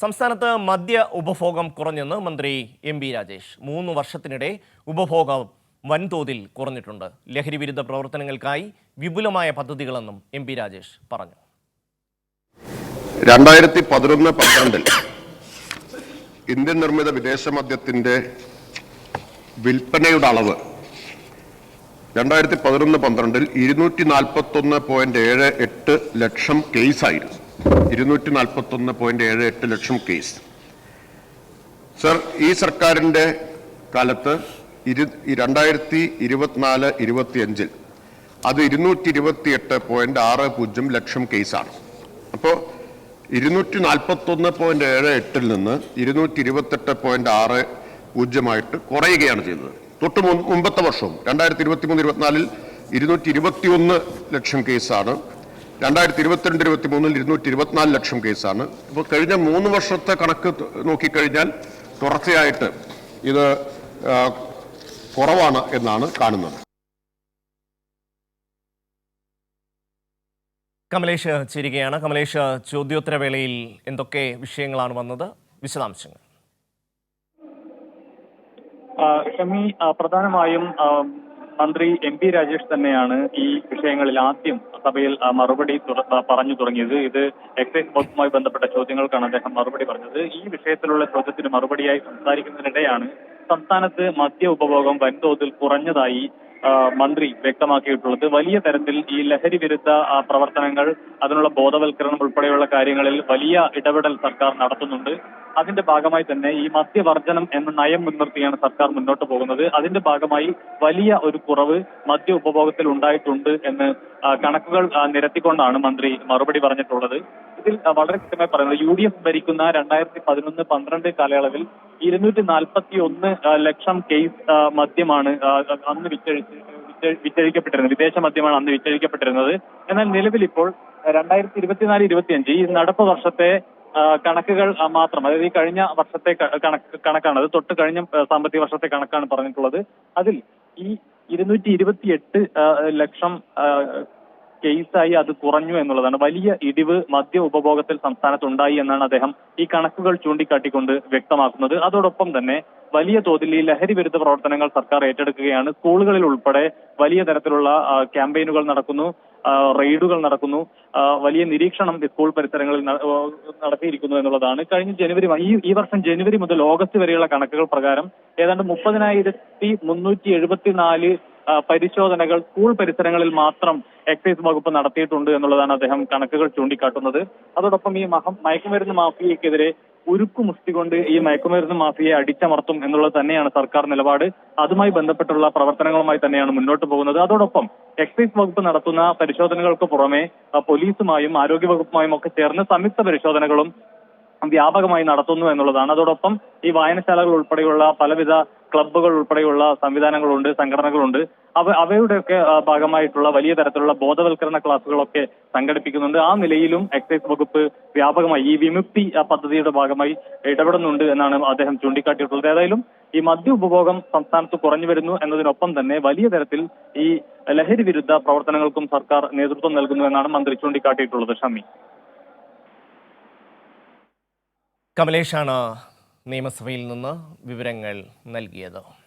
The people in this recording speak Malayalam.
സംസ്ഥാനത്ത് മദ്യ ഉപഭോഗം കുറഞ്ഞെന്ന് മന്ത്രി എം ബി രാജേഷ്. മൂന്ന് വർഷത്തിനിടെ ഉപഭോഗം വൻതോതിൽ കുറഞ്ഞിട്ടുണ്ട്. ലഹരി വിരുദ്ധ പ്രവർത്തനങ്ങൾക്കായി വിപുലമായ പദ്ധതികളെന്നും എം പി രാജേഷ് പറഞ്ഞു. രണ്ടായിരത്തി പതിനൊന്ന് പന്ത്രണ്ടിൽ ഇന്ത്യൻ നിർമ്മിത വിദേശ മദ്യത്തിന്റെ വിൽപ്പനയുടെ അളവ് രണ്ടായിരത്തി പതിനൊന്ന് പന്ത്രണ്ടിൽ ഇരുന്നൂറ്റി നാൽപ്പത്തി ഒന്ന് പോയിന്റ് ഏഴ് എട്ട് ലക്ഷം കേസായിരുന്നു. ഇരുന്നൂറ്റി നാൽപ്പത്തി ഒന്ന് പോയിന്റ് ഏഴ് എട്ട് ലക്ഷം കേസ് സർ ഈ സർക്കാരിന്റെ കാലത്ത് ഇരു രണ്ടായിരത്തി ഇരുപത്തിനാല് ഇരുപത്തിയഞ്ചിൽ അത് ഇരുന്നൂറ്റി ഇരുപത്തി എട്ട് പോയിന്റ് ആറ് പൂജ്യം ലക്ഷം കേസാണ് അപ്പോൾ ഇരുന്നൂറ്റി നാൽപ്പത്തി ഒന്ന് പോയിന്റ് ഏഴ് എട്ടിൽ നിന്ന് ഇരുന്നൂറ്റി ഇരുപത്തെട്ട് പോയിന്റ് ആറ് പൂജ്യമായിട്ട് കുറയുകയാണ് ചെയ്തത്. തൊട്ട് മുൻ- മുമ്പത്തെ വർഷവും രണ്ടായിരത്തി ഇരുപത്തി മൂന്ന് ഇരുപത്തിനാലിൽ ഇരുന്നൂറ്റി ഇരുപത്തി ഒന്ന് ലക്ഷം കേസാണ് രണ്ടായിരത്തി ഇരുപത്തിരണ്ട് ഇരുപത്തി മൂന്നിൽ ഇരുന്നൂറ്റി ഇരുപത്തിനാല് ലക്ഷം കേസാണ്. ഇപ്പോൾ കഴിഞ്ഞ മൂന്ന് വർഷത്തെ കണക്ക് നോക്കിക്കഴിഞ്ഞാൽ തുടർച്ചയായിട്ട് ഇത് കുറവാണ് എന്നാണ് കാണുന്നത്. കമലേഷ് ചേരുകയാണ്. കമലേഷ് ചോദ്യോത്തരവേളയിൽ എന്തൊക്കെ വിഷയങ്ങളാണ് വന്നത്? വിശദാംശങ്ങൾ. ഷമി പ്രധാനമായും മന്ത്രി എം പി രാജേഷ് തന്നെയാണ് ഈ വിഷയങ്ങളിൽ ആദ്യം സഭയിൽ മറുപടി പറഞ്ഞു തുടങ്ങിയത്. ഇത് എക്സൈസ് വകുപ്പുമായി ബന്ധപ്പെട്ട ചോദ്യങ്ങൾക്കാണ് അദ്ദേഹം മറുപടി പറഞ്ഞത്. ഈ വിഷയത്തിലുള്ള ചോദ്യത്തിന് മറുപടിയായി സംസാരിക്കുന്നതിനിടെയാണ് സംസ്ഥാനത്ത് മദ്യ ഉപഭോഗം വൻതോതിൽ കുറഞ്ഞതായി മന്ത്രി വ്യക്തമാക്കിയിട്ടുള്ളത്. വലിയ തരത്തിൽ ഈ ലഹരി വിരുദ്ധ പ്രവർത്തനങ്ങൾ അതിനുള്ള ബോധവൽക്കരണം ഉൾപ്പെടെയുള്ള കാര്യങ്ങളിൽ വലിയ ഇടപെടൽ സർക്കാർ നടത്തുന്നുണ്ട്. അതിന്റെ ഭാഗമായി തന്നെ ഈ മദ്യവർജനം എന്ന നയം മുൻനിർത്തിയാണ് സർക്കാർ മുന്നോട്ട് പോകുന്നത്. അതിന്റെ ഭാഗമായി വലിയ ഒരു കുറവ് മദ്യ ഉപഭോഗത്തിൽ ഉണ്ടായിട്ടുണ്ട് എന്ന് കണക്കുകൾ നിരത്തിക്കൊണ്ടാണ് മന്ത്രി മറുപടി പറഞ്ഞിട്ടുള്ളത്. ഇതിൽ വളരെ കൃത്യമായി പറയുന്നത് യു ഡി എഫ് ഭരിക്കുന്ന രണ്ടായിരത്തി പതിനൊന്ന് പന്ത്രണ്ട് കാലയളവിൽ ഇരുന്നൂറ്റി നാൽപ്പത്തി ഒന്ന് ലക്ഷം കേസ് മദ്യമാണ് അന്ന് വിറ്റഴിച്ച് വിറ്റ- വിറ്റഴിക്കപ്പെട്ടിരുന്നത്. വിദേശ മദ്യമാണ് അന്ന് വിറ്റഴിക്കപ്പെട്ടിരുന്നത്. എന്നാൽ നിലവിൽ ഇപ്പോൾ രണ്ടായിരത്തി ഇരുപത്തിനാല് ഇരുപത്തിയഞ്ച് ഈ നടപ്പ് വർഷത്തെ കണക്കുകൾ മാത്രം. അതായത് ഈ കഴിഞ്ഞ വർഷത്തെ കണക്ക് കണക്കാണ്. അത് തൊട്ട് കഴിഞ്ഞ സാമ്പത്തിക വർഷത്തെ കണക്കാണ് പറഞ്ഞിട്ടുള്ളത്. അതിൽ ഈ ഇരുന്നൂറ്റി ഇരുപത്തി എട്ട് ലക്ഷം കേസായി അത് കുറഞ്ഞു എന്നുള്ളതാണ്. വലിയ ഇടിവ് മദ്യ ഉപഭോഗത്തിൽ സംസ്ഥാനത്തുണ്ടായി എന്നാണ് അദ്ദേഹം ഈ കണക്കുകൾ ചൂണ്ടിക്കാട്ടിക്കൊണ്ട് വ്യക്തമാക്കുന്നത്. അതോടൊപ്പം തന്നെ വലിയ തോതിൽ ഈ ലഹരി വിരുദ്ധ പ്രവർത്തനങ്ങൾ സർക്കാർ ഏറ്റെടുക്കുകയാണ്. സ്കൂളുകളിൽ ഉൾപ്പെടെ വലിയ തരത്തിലുള്ള ക്യാമ്പയിനുകൾ നടക്കുന്നു റെയ്ഡുകൾ നടക്കുന്നു വലിയ നിരീക്ഷണം സ്കൂൾ പരിസരങ്ങളിൽ നടത്തിയിരിക്കുന്നു എന്നുള്ളതാണ്. കഴിഞ്ഞ ജനുവരി ഈ ഈ വർഷം ജനുവരി മുതൽ ഓഗസ്റ്റ് വരെയുള്ള കണക്കുകൾ പ്രകാരം ഏതാണ്ട് മുപ്പതിനായിരത്തി മുന്നൂറ്റി എഴുപത്തിനാല് പരിശോധനകൾ സ്കൂൾ പരിസരങ്ങളിൽ മാത്രം എക്സൈസ് വകുപ്പ് നടത്തിയിട്ടുണ്ട് എന്നുള്ളതാണ് അദ്ദേഹം കണക്കുകൾ ചൂണ്ടിക്കാട്ടുന്നത്. അതോടൊപ്പം ഈ മഹ മയക്കുമരുന്ന് മാഫിയക്കെതിരെ ഉരുക്കു മുഷ്ടി കൊണ്ട് ഈ മയക്കുമരുന്ന് മാഫിയെ അടിച്ചമർത്തും എന്നുള്ളത് തന്നെയാണ് സർക്കാർ നിലപാട്. അതുമായി ബന്ധപ്പെട്ടുള്ള പ്രവർത്തനങ്ങളുമായി തന്നെയാണ് മുന്നോട്ട് പോകുന്നത്. അതോടൊപ്പം എക്സൈസ് വകുപ്പ് നടത്തുന്ന പരിശോധനകൾക്ക് പുറമെ പോലീസുമായും ആരോഗ്യ വകുപ്പുമായും ഒക്കെ ചേർന്ന് സംയുക്ത പരിശോധനകളും വ്യാപകമായി നടത്തുന്നു എന്നുള്ളതാണ്. അതോടൊപ്പം ഈ വായനശാലകൾ ഉൾപ്പെടെയുള്ള പലവിധ ക്ലബ്ബുകൾ ഉൾപ്പെടെയുള്ള സംവിധാനങ്ങളുണ്ട് സംഘടനകളുണ്ട്. അവ അവയുടെയൊക്കെ ഭാഗമായിട്ടുള്ള വലിയ തരത്തിലുള്ള ബോധവൽക്കരണ ക്ലാസുകളൊക്കെ സംഘടിപ്പിക്കുന്നുണ്ട്. ആ നിലയിലും എക്സൈസ് വകുപ്പ് വ്യാപകമായി ഈ വിമുക്തി പദ്ധതിയുടെ ഭാഗമായി ഇടപെടുന്നുണ്ട് എന്നാണ് അദ്ദേഹം ചൂണ്ടിക്കാട്ടിയിട്ടുള്ളത്. ഏതായാലും ഈ മദ്യ ഉപഭോഗം സംസ്ഥാനത്ത് കുറഞ്ഞു വരുന്നു എന്നതിനൊപ്പം തന്നെ വലിയ തരത്തിൽ ഈ ലഹരി വിരുദ്ധ പ്രവർത്തനങ്ങൾക്കും സർക്കാർ നേതൃത്വം നൽകുന്നു എന്നാണ് മന്ത്രി ചൂണ്ടിക്കാട്ടിയിട്ടുള്ളത് ഷമി. കമലേഷാണ് നിയമസഭയിൽ നിന്ന് വിവരങ്ങൾ നൽകിയത്.